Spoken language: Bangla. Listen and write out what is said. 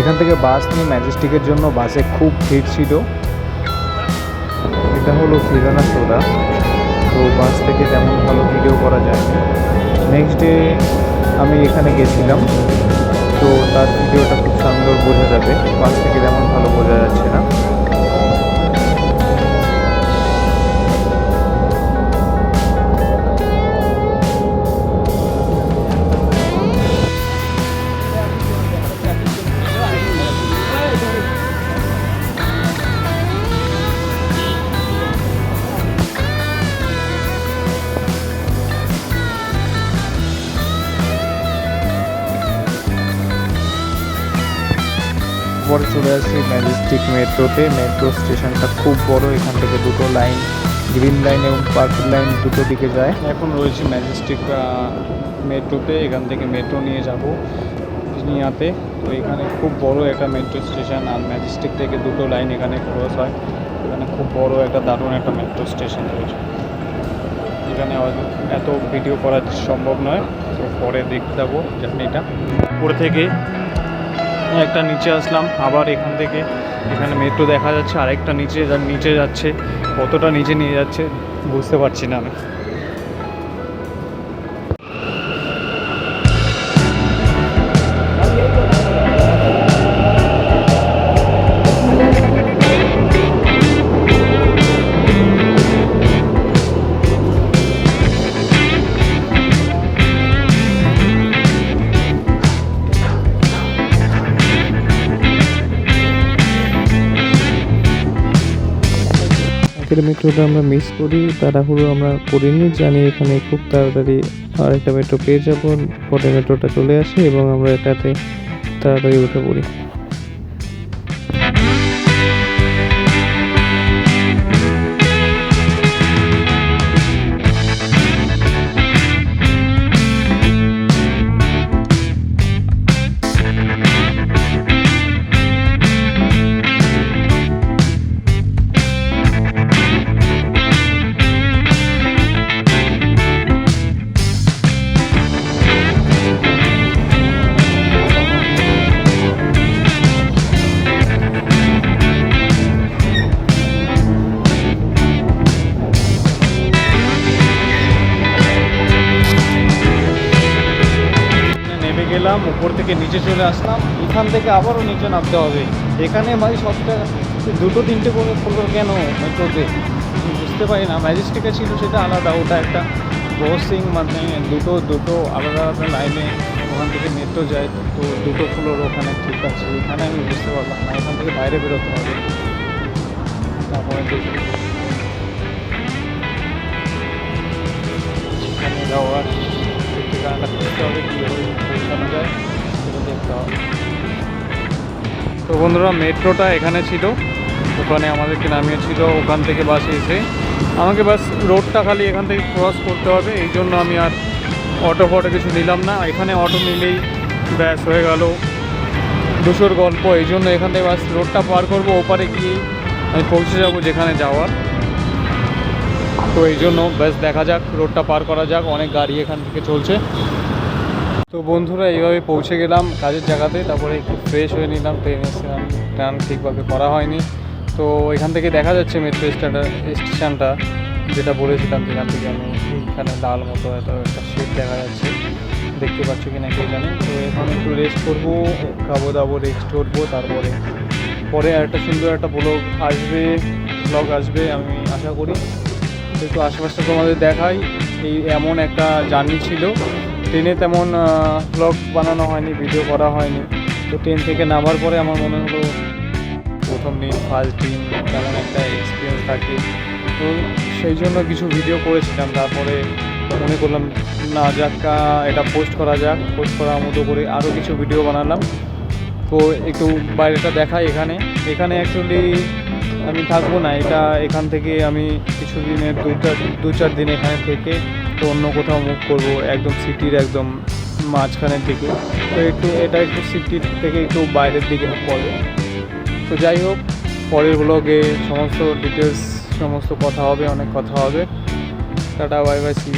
এখান থেকে বাস নিয়ে ম্যাজেস্টিকের জন্য বাসে খুব ভিড় ছিল। এটা হলো ফিরানা সোদা তো বাস থেকে তেমন ভালো ভিডিও করা যায় নেক্সট ডে আমি এখানে গেছিলাম। তো তার ভিডিওটা খুব সুন্দর বোঝা যাবে। বাস থেকে তেমন ভালো বোঝা যাচ্ছে না। পরে চলে আসি ম্যাজেস্টিক মেট্রোতে। মেট্রো স্টেশনটা খুব বড়, এখান থেকে দুটো লাইন, গ্রিন লাইন এবং পার্পল লাইন দুটো দিকে যায়। এখন রয়েছি ম্যাজেস্টিক মেট্রোতে, এখান থেকে মেট্রো নিয়ে যাব নিয়াতে। তো এখানে খুব বড় একটা মেট্রো স্টেশন আর ম্যাজেস্টিক থেকে দুটো লাইন এখানে ক্রস হয়। এখানে খুব বড় একটা দারুণ একটা মেট্রো স্টেশন রয়েছে। এখানে এত ভিডিও করা সম্ভব নয়। তো পরে দেখতে যাব জার্নিটা। উপর থেকে একটা নিচে আসলাম, আবার এখান থেকে। এখানে মেট্রো দেখা যাচ্ছে, আরেকটা নিচে নিচে যাচ্ছে, কতটা নিচে নিয়ে যাচ্ছে, বুঝতে পারছি না আমি। আগের মেট্রোটা আমরা মিস করি, তাড়াহুড়ো আমরা করিনি, জানি এখানে খুব তাড়াতাড়ি আর একটা মেট্রো পেয়ে যাব, পরে মেট্রোটা চলে আসে এবং আমরা এটাতে তাড়াতাড়ি উঠে পড়ি। উপর থেকে নিচে চলে আসলাম। এখান থেকে আবারও নিচে নামতে হবে। এখানে ভাই সবটা দুটো তিনটে করে ফলো কেন মেট্রোতে বুঝতে পারি না। ম্যাজিস্টিকে ছিল সেটা আলাদা, ওটা একটা ক্রসিং মানে দুটো দুটো আলাদা আলাদা লাইনে ওখান থেকে মেট্রো যায়, তো দুটো ফ্লোর ওখানে ঠিক আছে। এখানে আমি বুঝতে পারলাম না, এখান থেকে বাইরে বেরোতে হবে। তারপরে দেখি। তো বন্ধুরা, মেট্রোটা এখানে ছিল। ওখানে আমাদেরকে নামিয়েছিল, ওখান থেকে বাসে এসে। আমাকে বাস রোডটা খালি এখান থেকে ক্রস করতে হবে, এই জন্য আমি আর অটো ফটো কিছু নিলাম না। এখানে অটো নিলেই ব্যাস হয়ে গেল দুশোর গল্প। এই জন্য এখান থেকে বাস রোডটা পার করব, ওপারে গিয়ে আমি পৌঁছে যাব যেখানে যাওয়ার। তো এই জন্য ব্যাস দেখা যাক, রোডটা পার করা যাক, অনেক গাড়ি এখান থেকে চলছে। তো বন্ধুরা, এইভাবে পৌঁছে গেলাম কাজের জায়গাতে। তারপরে একটু ফ্রেশ হয়ে নিলাম ট্রেন ট্রেন ঠিকভাবে করা হয়নি। তো এখান থেকে দেখা যাচ্ছে মেট্রো স্টেশনটা যেটা বলেছিলাম যেখান থেকে আমি এইখানে লাল মতো এত একটা শেড দেখা যাচ্ছে। দেখতে পাচ্ছ কি না কে জানি। তো এখন একটু রেস্ট করব, খাব দাবো রেস্ট করব, তারপরে, পরে আর একটা সুন্দর একটা ব্লগ আসবে ব্লগ আসবে, আমি আশা করি। একটু আশেপাশটা তোমাদের দেখাই, এই এমন একটা জার্নি ছিল। ট্রেনে তেমন ব্লগ বানানো হয়নি ভিডিও করা হয়নি। তো ট্রেন থেকে নামার পরে আমার মনে হলো, প্রথম দিন ফার্স্ট দিন তেমন একটা এক্সপিরিয়েন্স থাকে। তো সেই জন্য কিছু ভিডিও করেছিলাম, তারপরে মনে করলাম, না, যাক এটা পোস্ট করা যাক। পোস্ট করার মতো করে আরও কিছু ভিডিও বানালাম। তো একটু বাইরেটা দেখাই এখানে। এখানে অ্যাকচুয়ালি আমি থাকব না, এটা এখান থেকে আমি কিছু দিনের দু চার দু চার দিন এখানে থেকে তো অন্য কোথাও মুভ করব, একদম সিটির একদম মাঝখানের দিকে। তো একটু, এটা একটু সিটির থেকে একটু বাইরের দিকে পড়ে তো যাই হোক, পরের ব্লগে সমস্ত ডিটেলস সমস্ত কথা হবে, অনেক কথা হবে। Tata bye bye C